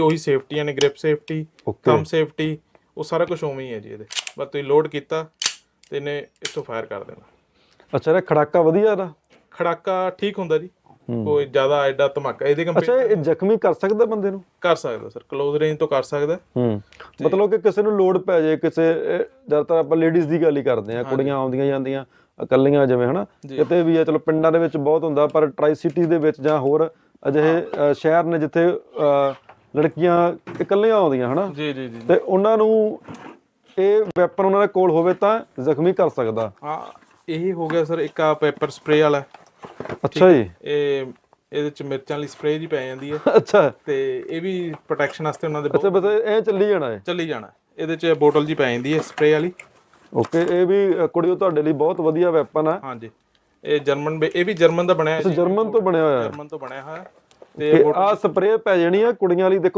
ਉਹੀ ਸੇਫਟੀਆਂ ਨੇ grip safety thumb safety ਉਹ ਸਾਰਾ ਕੁਝ ਉਵੇਂ ਹੀ ਹੈ ਜੀ ਇਹਦੇ। ਬਸ ਤੁਸੀਂ ਲੋਡ ਕੀਤਾ ਤੇ ਇਹਨੇ ਇੱਥੋਂ ਫਾਇਰ ਕਰ ਦੇਣਾ। ਅੱਛਾ ਇਹ ਖੜਾਕਾ ਵਧੀਆ ਇਹਦਾ? ਖੜਾਕਾ ਠੀਕ ਹੁੰਦਾ ਜੀ। ਕੋਈ ਜ਼ਿਆਦਾ ਐਡਾ ਧਮਾਕਾ ਇਹਦੇ ਅੱਛਾ ਕੰਪੇਅਰ ਇਹ ਜ਼ਖਮੀ ਕਰ ਸਕਦਾ ਬੰਦੇ ਨੂੰ? ਕਰ ਸਕਦਾ ਸਰ ਕਲੋਜ਼ ਰੇਂਜ ਤੋਂ ਕਰ ਸਕਦਾ। ਹੂੰ। ਮਤਲਬ ਕਿ ਕਿਸੇ ਨੂੰ ਲੋਡ ਪੈ ਜਾਏ ਕਿਸੇ ਜ਼ਿਆਦਾਤਰ ਆਪਾਂ ਲੇਡੀਜ਼ ਦੀ ਗੱਲ ਹੀ ਕਰਦੇ ਆ ਕੁੜੀਆਂ ਆਉਂਦੀਆਂ ਜਾਂਦੀਆਂ ਇਕੱਲੀਆਂ ਜਿਵੇਂ ਹਨਾ। ਕਿਤੇ ਵੀ ਹੈ ਚਲੋ ਪਿੰਡਾਂ ਦੇ ਵਿੱਚ ਬਹੁਤ ਹੁੰਦਾ ਪਰ ਟਰਾਈ ਸਿਟੀ ਦੇ ਵਿੱਚ ਜਾਂ ਹੋਰ ਅਜਿਹੇ ਸ਼ਹਿਰ ਨੇ ਜਿੱਥੇ ਲੜਕੀਆਂ ਇਕੱਲੀਆਂ ਆਉਂਦੀਆਂ ਹਨਾ? ਜੀ ਜੀ ਜੀ ਤੇ ਉਹਨਾਂ ਨੂੰ ਇਹ ਵੈਪਨ ਉਹਨਾਂ ਦੇ ਕੋਲ ਹੋਵੇ ਤਾਂ ਜ਼ਖਮੀ ਕਰ ਸਕਦਾ। ਹਾਂ ਇਹ ਹੋ ਗਿਆ ਸਰ ਇੱਕ ਆ ਪੇਪਰ ਸਪਰੇ ਵਾਲਾ। ਅੱਛਾ ਜੀ। ਇਹ ਇਹਦੇ ਚ ਮਿਰਚਾਂ ਵਾਲੀ ਸਪਰੇ ਜੀ ਪੈ ਜਾਂਦੀ ਹੈ ਅੱਛਾ। ਤੇ ਇਹ ਵੀ ਪ੍ਰੋਟੈਕਸ਼ਨ ਵਾਸਤੇ ਉਹਨਾਂ ਦੇ ਅੱਛਾ ਬਸ ਇਹ ਚੱਲੀ ਜਾਣਾ ਹੈ ਚੱਲੀ ਜਾਣਾ। ਇਹਦੇ ਚ ਬੋਟਲ ਜੀ ਪੈ ਜਾਂਦੀ ਹੈ ਸਪਰੇ ਵਾਲੀ। ਓਕੇ ਇਹ ਵੀ ਕੁੜੀਓ ਤੁਹਾਡੇ ਲਈ ਬਹੁਤ ਵਧੀਆ ਵੈਪਨ ਆ। ਹਾਂਜੀ। ਇਹ ਜਰਮਨ ਇਹ ਵੀ ਜਰਮਨ ਦਾ ਬਣਿਆ ਹੈ ਜਰਮਨ ਤੋਂ ਬਣਿਆ ਹੋਇਆ। ਹੈ ਜਰਮਨ ਤੋਂ ਬਣਿਆ ਹੋਇਆ। ਤੇ ਆ ਸਪਰੇਅ ਪੈ ਜਾਣੀ ਆ ਕੁੜੀਆਂ ਲਈ। ਦੇਖੋ